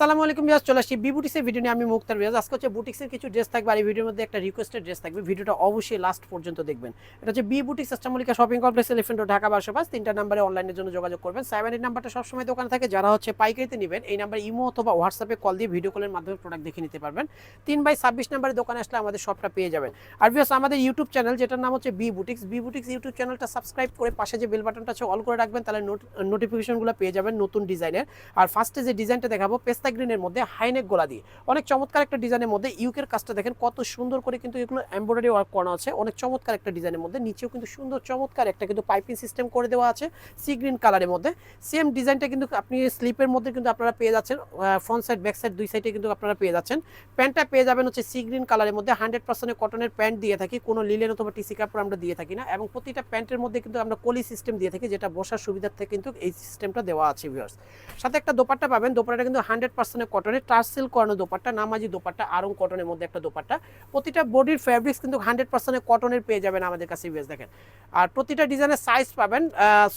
সালামু আলাইকুম বিয়াস চলে আসছি বি বুটিক্সের ভিডিও নিয়ে। আমি মুক্তার বিয়াস আজকে হচ্ছে বুটিক্সের কিছু ড্রেস থাকবে আর এই ভিডিওর মধ্যে একটা রিকোয়েস্টেড ড্রেস থাকবে। ভিডিওটা অবশ্যই লাস্ট পর্যন্ত দেখবেন। এটা হচ্ছে বি বুটিক্স আস্টামলিকা শপিং কমপ্লেক্স এলিফেন্ট ঢাকা, বারোশো পাঁচ। তিনটা নাম্বারে অনলাইনের জন্য যোগাযোগ করবেন। সেভেন এইট নাম্বারটা সবসময় দোকানে থাকে। যারা হচ্ছে পাইকারিতে নেবেন, এই নাম্বার ইমো অথবা হোয়াটসঅ্যাপে কল দিয়ে ভিডিও কলের মাধ্যমে প্রোডাক্ট দেখে নিতে পারবেন। তিন বাই ছাব্বিশ নাম্বারে দোকানে আসলে আমাদের সবটা পেয়ে যাবেন। আর বিয়াস আমাদের ইউটিউব চ্যানেল যেটার নাম হচ্ছে B boutiques B boutiques YouTube চ্যানেলটা সাবস্ক্রাইব করে পাশে যে বেল বাটনটা আছে অল করে রাখবেন, তাহলে নোটিফিকেশনগুলো পেয়ে যাবেন নতুন ডিজাইনের আর ফার্স্টে যে ডিজাইনটা দেখাবো, পেস্তা গ্রিনের মধ্যে হাইনেক গোলা দিয়ে। অনেক চমৎকার একটা ডিজাইনের মধ্যে ইউকের কাজটা দেখেন, কত সুন্দর করে কিন্তু এগুলো এমব্রয়ডারি ওয়ার্ক করানো আছে। অনেক চমৎকার একটা ডিজাইনের মধ্যে, নিচেও কিন্তু সুন্দর চমৎকার একটা কিন্তু পাইপিং সিস্টেম করে দেওয়া আছে সি গ্রিন কালারের মধ্যে। সেম ডিজাইনটা কিন্তু আপনি স্লিপের মধ্যে কিন্তু আপনারা পেয়ে যাচ্ছেন ফ্রন্ট সাইড ব্যাক সাইড দুই সাইডে কিন্তু আপনারা পেয়ে যাচ্ছেন। প্যান্টটা পেয়ে যাবেন হচ্ছে সি গ্রিন কালারের মধ্যে হান্ড্রেড পার্সেন্ট কটনের প্যান্ট দিয়ে থাকি, কোনো লিলেন অথবা টিসি কাপড় আমরা দিয়ে থাকি না। এবং প্রতিটা প্যান্টের মধ্যে কিন্তু আমরা কলি সিস্টেম দিয়ে থাকি, যেটা বসার সুবিধার্থে কিন্তু এই সিস্টেমটা দেওয়া আছে ভিউয়ার্স সাথে একটা দোপাট্টা পাবেন দোপাট্টা কিন্তু হান্ড্রেড পার্সেন্ট কটনের টার্সেল করানো দোপাট্টা, নামাজি দোপাট্টা, আরং কটনের মধ্যে একটা দোপাট্টা। প্রতিটা বডির ফ্যাব্রিক্স কিন্তু হান্ড্রেড পার্সেন্ট কটনের পেয়ে যাবেন আমাদের কাছে ভিউয়ার্স দেখেন। আর প্রতিটা ডিজাইনের সাইজ পাবেন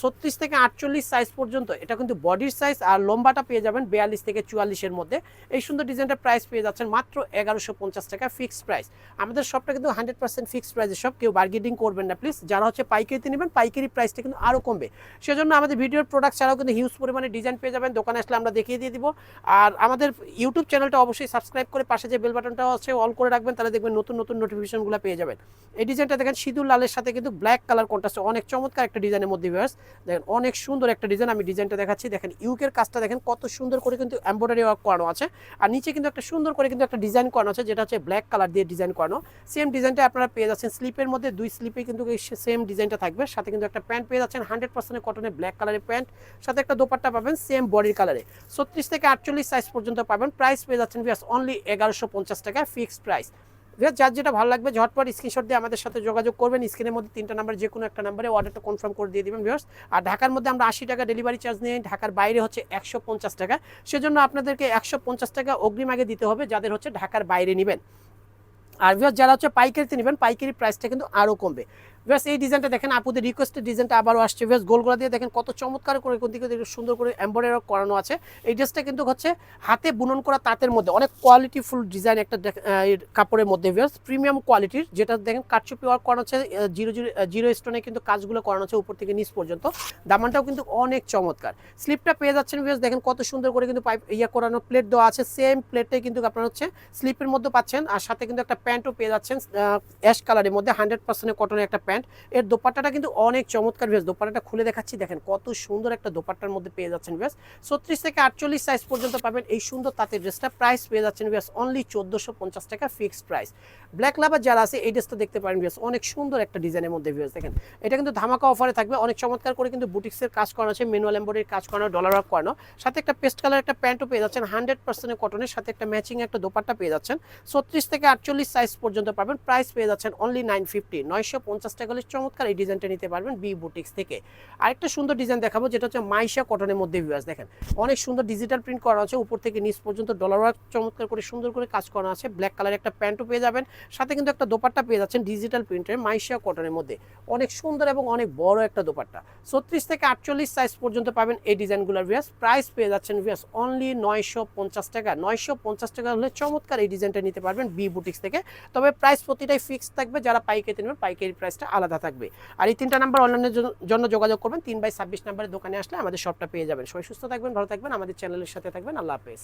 ছত্রিশ থেকে আটচল্লিশ সাইজ পর্যন্ত। এটা কিন্তু বডির সাইজ আর লম্বাটা পেয়ে যাবেন বিয়াল্লিশ থেকে চুয়াল্লিশের মধ্যে। এই সুন্দর ডিজাইনটার প্রাইস পেয়ে যাচ্ছেন মাত্র এগারোশো পঞ্চাশ টাকা ফিক্সড প্রাইস আমাদের সবটা কিন্তু হান্ড্রেড পার্সেন্ট ফিক্সড প্রাইসের সব কেউ বার্গেনিং করবেন না প্লিজ যারা হচ্ছে পাইকারিতে নেবেন, পাইকারি প্রাইসটা কিন্তু আরও কমবে। সেজন্য আমাদের ভিডিওর প্রোডাক্ট ছাড়াও কিন্তু হিউজ পরিমাণে ডিজাইন পেয়ে যাবেন। দোকানে আসলে আমরা দেখিয়ে দিয়ে দিব। আর আমাদের ইউটিউব চ্যানেলটা অবশ্যই সাবস্ক্রাইব করে পাশে যে বেল বাটনটা আছে অল করে রাখবেন, তাহলে দেখবেন নতুন নতুন নোটিফিকেশনগুলো পেয়ে যাবেন। এই ডিজাইনটা দেখেন সিঁদুর লালের সাথে কিন্তু ব্ল্যাক কালার কন্ট্রাস্ট অনেক চমৎকার একটা ডিজাইনের মধ্যে ভিউয়ার্স দেখেন অনেক সুন্দর একটা ডিজাইন আমি ডিজাইনটা দেখাচ্ছি। দেখেন ইউকের কাজটা দেখেন কত সুন্দর করে কিন্তু এমব্রয়ডারি ওয়ার্ক করানো আছে। আর নিচে কিন্তু একটা সুন্দর করে কিন্তু একটা ডিজাইন করানো আছে, যেটা হচ্ছে ব্ল্যাক কালার দিয়ে ডিজাইন করানো। সেম ডিজাইনটা আপনারা পেয়ে যাচ্ছেন স্লিপের মধ্যে, দুই স্লিপে কিন্তু এই সেম ডিজাইনটা থাকবে। সাথে কিন্তু একটা প্যান্ট পেয়ে যাচ্ছেন হান্ড্রেড পার্সেন্ট কটনের ব্ল্যাক কালারের প্যান্ট সাথে একটা দোপাট্টা পাবেন সেম বডির কালারে ছত্রিশ থেকে আটচল্লিশ পর্যন্ত পাবেন। প্রাইস পেয়ে যাচ্ছেন ভিয়াস অনলি এগারোশো পঞ্চাশ টাকা ফিক্সড প্রাইস ভিয়াস যার যেটা ভালো লাগবে, ঝটপট স্ক্রিনশট দিয়ে আমাদের সাথে যোগাযোগ করবেন। স্ক্রিনের মধ্যে তিনটা নাম্বার যে কোনো একটা নাম্বারে অর্ডারটা কনফার্ম করে দিয়ে দিবেন ভিউয়ার্স আর ঢাকার মধ্যে আমরা আশি টাকা ডেলিভারি চার্জ নিয়ে ঢাকার বাইরে হচ্ছে একশো পঞ্চাশ টাকা। সেজন্য আপনাদেরকে একশো পঞ্চাশ টাকা অগ্রিম আগে দিতে হবে, যাদের হচ্ছে ঢাকার বাইরে নেবেন। আর ভিউয়ার্স যারা হচ্ছে পাইকারিতে নেবেন, পাইকারি প্রাইসটা কিন্তু আরও কমবে। ভিউয়ার্স এই ডিজাইনটা দেখেন, আপুদের রিকোয়েস্টের ডিজাইনটা আবারও আসছে। ভিউয়ার্স গোলগোলা দিয়ে দেখেন, কত চমৎকার করে কোন দিকে সুন্দর করে এমব্রয়ডারি করানো আছে। এই ড্রেসটা কিন্তু হচ্ছে হাতে বুনন করা তাঁতের মধ্যে। অনেক কোয়ালিটিফুল ডিজাইন একটা কাপড়ের মধ্যে। ভিউয়ার্স প্রিমিয়াম কোয়ালিটির যেটা দেখেন কাটচুপি ওয়ার্ক করানো হচ্ছে জিরো জিরো স্টোনে কিন্তু কাজগুলো করানো হচ্ছে উপর থেকে নিচ পর্যন্ত। দামানটাও কিন্তু অনেক চমৎকার। স্লিপটা পেয়ে যাচ্ছেন ভিউয়ার্স দেখেন, কত সুন্দর করে কিন্তু পাইপ ইয়া করানো প্লেট দেওয়া আছে। সেম প্লেটটাই কিন্তু আপনার হচ্ছে স্লিপের মধ্যে পাচ্ছেন। আর সাথে কিন্তু একটা প্যান্টও পেয়ে যাচ্ছেন অ্যাশ কালারের মধ্যে। হান্ড্রেড পার্সেন্ট কটনের একটা প্যান্ট এর দোপাট্টাটা কিন্তু অনেক চমৎকার ভেস দোপাট্টাটা খুলে দেখাচ্ছি, দেখেন কত সুন্দর একটা দোপাট্টার মধ্যে পেয়ে যাচ্ছেন ভেস ছত্রিশ থেকে আটচল্লিশ সাইজ পর্যন্ত পাবেন এই সুন্দর তাঁতের ড্রেসটা প্রাইস পেয়ে যাচ্ছেন ভেস অনলি চোদ্দোশো টাকা ফিক্সড প্রাইস ব্ল্যাক লাভার যারা আছে, এই ড্রেসটা দেখতে পারেন ভেস অনেক সুন্দর একটা ডিজাইনের মধ্যে ভেস দেখেন। এটা কিন্তু ধামাকা অফারে থাকবে। অনেক চমৎকার করে কিন্তু বুটিক্সের কাজ করানো আছে ম্যানুয়াল এম্বয়ডারির কাজ করানো ডলার ওয়ার্ক করানো। সাথে একটা পেস্ট কালার একটা প্যান্টও পেয়ে যাচ্ছেন। হান্ড্রেড পার্সেন্ট কটনের সাথে একটা ম্যাচিং একটা দোপাট্টা পেয়ে যাচ্ছেন। ছত্রিশ থেকে আটচল্লিশ সাইজ পর্যন্ত পাবেন। প্রাইস পেয়ে যাচ্ছেন অনলি নাইন ফিফটি নয়শো পঞ্চাশ টাকা হলে চমৎকার এই ডিজাইনটা নিতে পারবেন বি বুটিক্স থেকে। আরেকটা সুন্দর ডিজাইন দেখাবো, যেটা হচ্ছে মাইশা কটনের মধ্যে ভিউয়ার্স দেখেন। অনেক সুন্দর ডিজিটাল প্রিন্ট করা আছে। উপর থেকে নিচ পর্যন্ত ডলার ওয়ার্ক চমৎকার করে সুন্দর করে কাজ করা আছে। ব্ল্যাক কালার একটা প্যান্টও পেয়ে যাবেন। সাথে কিন্তু একটা দোপাট্টা পেয়ে যাচ্ছেন ডিজিটাল প্রিন্টের মাইশিয়া কটনের মধ্যে। অনেক সুন্দর এবং অনেক বড় একটা দোপাট্টা। ছত্রিশ থেকে আটচল্লিশ সাইজ পর্যন্ত পাবেন এই ডিজাইনগুলোর ভিয়াস প্রাইস পেয়ে যাচ্ছেন ভিয়াস অনলি নয়শো পঞ্চাশ টাকা। নয়শো পঞ্চাশ টাকা হলে চমৎকার এই ডিজাইনটা নিতে পারবেন বি বুটিক্স থেকে। তবে প্রাইস প্রতিটাই ফিক্সড থাকবে, যারা পাইকারিতে নেবেন পাইকারি প্রাইসটা আলাদা থাকবে। আর এই তিনটা নাম্বার অনলাইনের জন্য যোগাযোগ করবেন। তিন বাই ছাব্বিশ নাম্বারের দোকানে আসলে আমাদের সবটা পেয়ে যাবেন। সবাই সুস্থ থাকবেন, ভালো থাকবেন। আমাদের চ্যানেলের সাথে থাকবেন। আল্লাহ হাফেজ।